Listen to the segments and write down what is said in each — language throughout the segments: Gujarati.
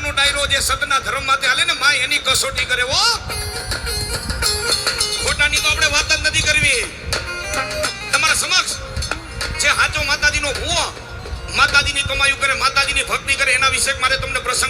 જાડિયાનો ડાયરો જે સતના ધર્મ માટે હાલે ને માં એની કસોટી કરે ઓ ખોટાની તો આપણે વાત જ નથી કરવી. તમારા સમક્ષ જે હાચો માતાજીનો માતાજી માતાજીની કમાયું કરે, માતાજીની ભક્તિ કરે, એના વિશે મારે તમને પ્રસંગ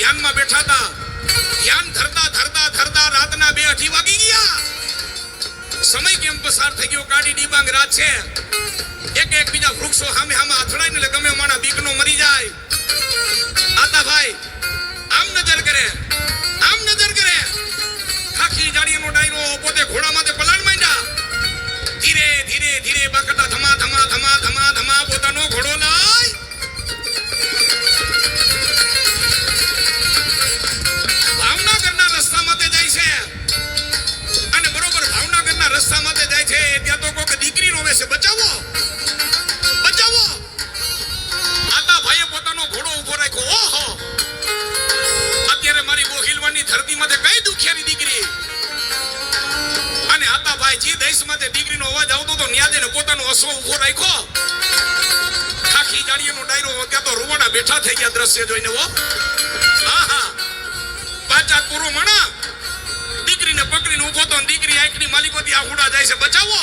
ધ્યાનમાં બેઠા હતા. ધ્યાન ધરતા ધરતા ધરતા રાતના બે અઢી વાગી ગયા. સમય કેમ પસાર થઈ ગયો? કાઢી ડીબાંગ રાત છે. એક એક બીજા વૃક્ષો સામે સામે અથડાઈને એટલે ગમે માણા બીકનો મરી જાય. આતાભાઈ આમ છે, બચાવો! બચાવો! આતા ભાઈએ પોતાનો ઘોડો ઊભો રાખ્યો. ઓહો! અત્યારે મારી ગોહિલવાની ધરતીમાંથી કઈ દુખિયારી દીકરી? અને આતા ભાઈ જે માટે દીકરીનો અવાજ આવતો તો ન્યા જઈને પોતાનો અશ્વ ઊભો રાખ્યો. ખાખી જાડીનો ડાયરો ત્યાં તો રૂવાડા બેઠા થઈ ગયા દ્રશ્ય જોઈને ઓ હા. હા પાચા પૂરો મણા. દીકરીને પકડીને ઊભો તો દીકરી આંખની માલિકોથી આહુડા જાય છે. બચાવો!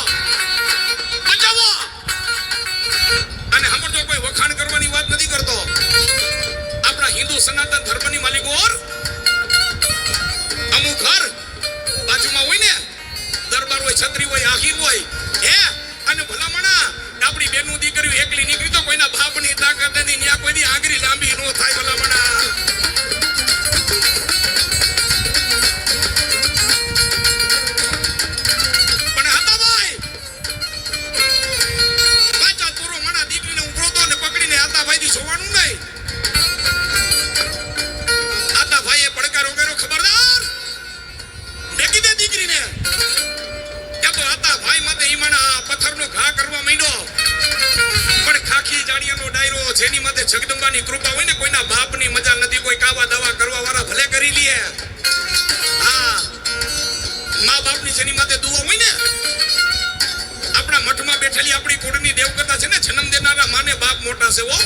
ઘા કરવા માંડ્યો પણ ખાખી જાડિયાનો ડાયરો જેની માથે જગદંબાની કૃપા હોય ને, કોઈના બાપની મજા નથી, કોઈ કાવા દવા કરવા વાળા ભલે કરી લે મા બાપની જેની માથે દુઆ હોય ને, આપણા મઠમાં બેઠેલી આપણી કુળની દેવકથા છે ને, જન્મ દેનારા માને બાપ મોટા છે હો.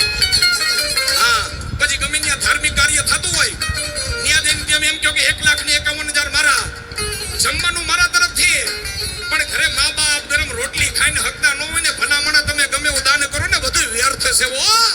હા, પછી ગમે ત્યાં ધાર્મિક કાર્ય થતું હોય, ત્યાં જઈને તેમ એમ કહો કે એક લાખ ને એકાવન હજાર મારા. જમવાનું મારા તરફથી, પણ ઘરે રોટલી ખાઈને હકતા ન હોય ને ભલામણા તમે ગમે દાન કરો ને બધું વ્યર્થ છે હો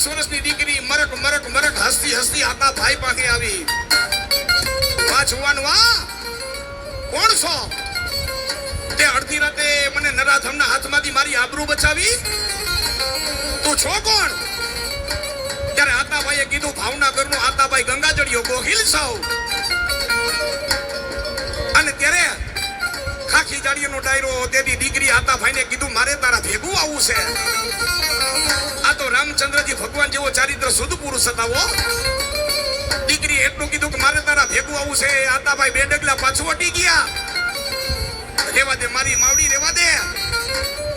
વીસ વર્ષની દીકરી મરક મરક મરક હસતી હસતી આતા ભાઈ પાસે આવી. વાહ જુવાન, વાહ! કોણ છો? તે અડધી રાતે મને નરાધમના હાથમાંથી મારી આબરૂ બચાવી? તું છો કોણ? ત્યારે આતાભાઈએ કીધું ભાવનગરનો આતાભાઈ ગંગાજળિયો ગોહિલ સૌ અને ત્યારે ખાખી જાડીનો ડાયરો તેથી દીકરી આતાભાઈને કીધું, મારે તારા ભેગું આવવું છે. આ રામચંદ્રજી ભગવાન જેવો ચારિત્ર શુદ્ધ પુરુષ હતા દીકરી એટલું કીધું કે મારે તારા ભેગું આવું છે. આતાભાઈ બે ડગલા પાછું અટી ગયા. રેવા દે, મારી માવડી રેવા દે.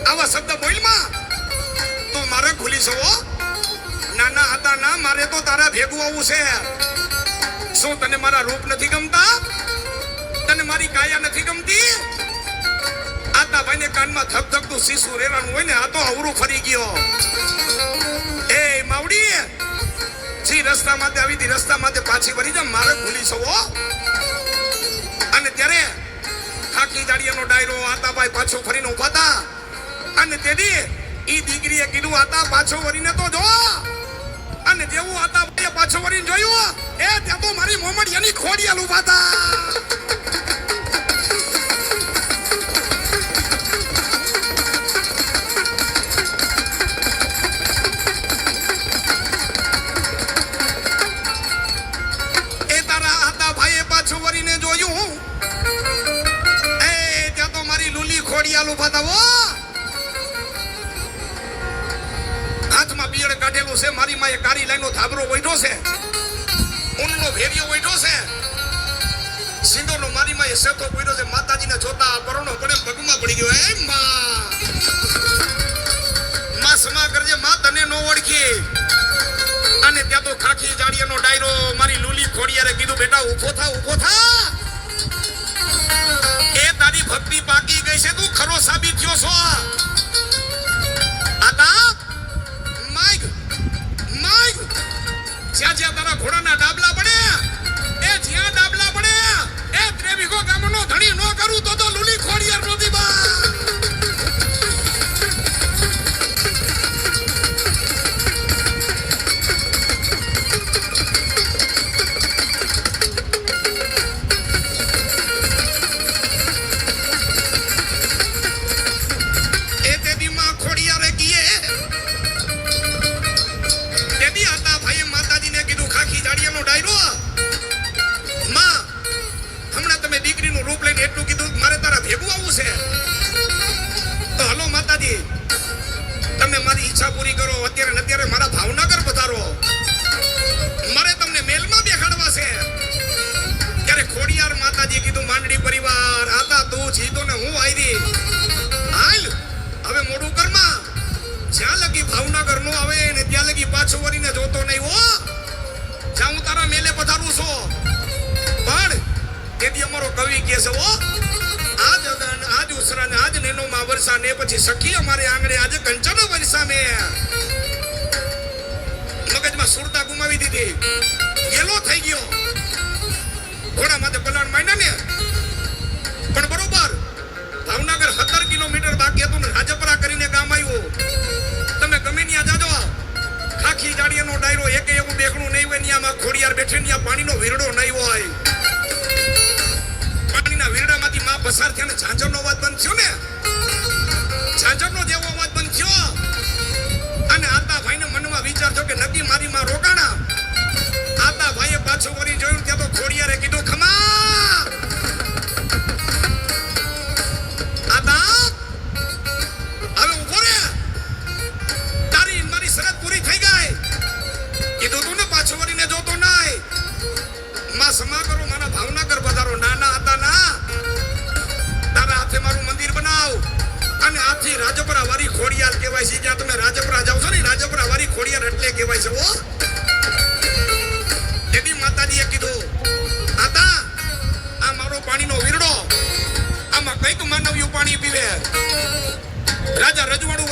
આવા શબ્દ બોલમાં. તો મારે ખુલી સવો નાના હતા ના, મારે તો તારા ભેગું આવવું છે. શું તને મારા રૂપ નથી ગમતા? તને મારી કાયા નથી ગમતી? કાનમાં ધકધકતું ધકતું રેવાનું હોય ને, આ તો અવરું ફરી ગયો. એ માવડી, જી રસ્તા માથે આવી હતી, રસ્તા માથે પાછી વળી જા મારે ભૂલી સવો અને ત્યારે ખાકી દાડિયાનો ડાયરો આતાભાઈ પાછો ફરીને ઊભા હતા. અને તેથી ઈ દીકરીએ કીધું, આતા પાછો વળીને તો જો. અને જેવું આતા પાછો વળીને જોયું, એ ત્યાં તો મારી મોમડિયાની ખોડિયા ઊભા હતા. ખોડિયાલ ઊભા હતા હાથમાં પિયળ કાઢેલું છે, મારી માએ કાળી લાઈનો ધાબરો વૈઠો છે, ઊનનો ભેરિયો વૈઠો છે. સિંદૂરનો મારી માએ સેતો પડ્યો છે, માતાજીને જોતા પરણો પડે પગમાં પડી ગયો. એ માં! માં સમા કરજે, માં તને નો ઓળખી. અને ત્યાં તો ખાખી જાડિયાનો ડાયરો, મારી લુલી ખોડિયારે કીધું, બેટા ઊભો થા ઊભો થા. દેવી આતા ભાઈએ માતાજીને કીધું, ખાખી જાડિયાનો ડાયરો માં, હમણાં તમે દીકરીનું રૂપ લઈને એટલું કીધું મારે તારા ભેગું આવવું છે. તો હલો માતાજી, તમે મારી ઈચ્છા પૂરી કરો, અત્યારે અત્યારે મારા ભાવનગર પધારો. છે, હો, આજ અગન આજ ઉસરા ને આજ નેનો માં વર્ષા ને પછી સખી અમારે આંગણે આજે કંચન વર્ષા મે મગજમાં સુરતા ગુમાવી દીધી. ગેલો થઈ ગયો. ઘોડા માથે પલાણ માંડ્યા ને. પણ બરોબર, ભાવનગર સત્તર કિલોમીટર બાકી હતું ને રાજપરા કરીને ગામ આવ્યું. તમે ગમે ત્યાં જાજો. ખાખી જાડિયાનો ડાયરો એક એવું દેખણું નહીં હોય ત્યાં ખોડિયાર બેઠે ત્યાં પાણીનો વીરડો નહીં હોય. પસાર થયા ને ઝાંઝરનો અવાજ બંધ થયો ને? ઝાંઝરનો રાજા રજવાડું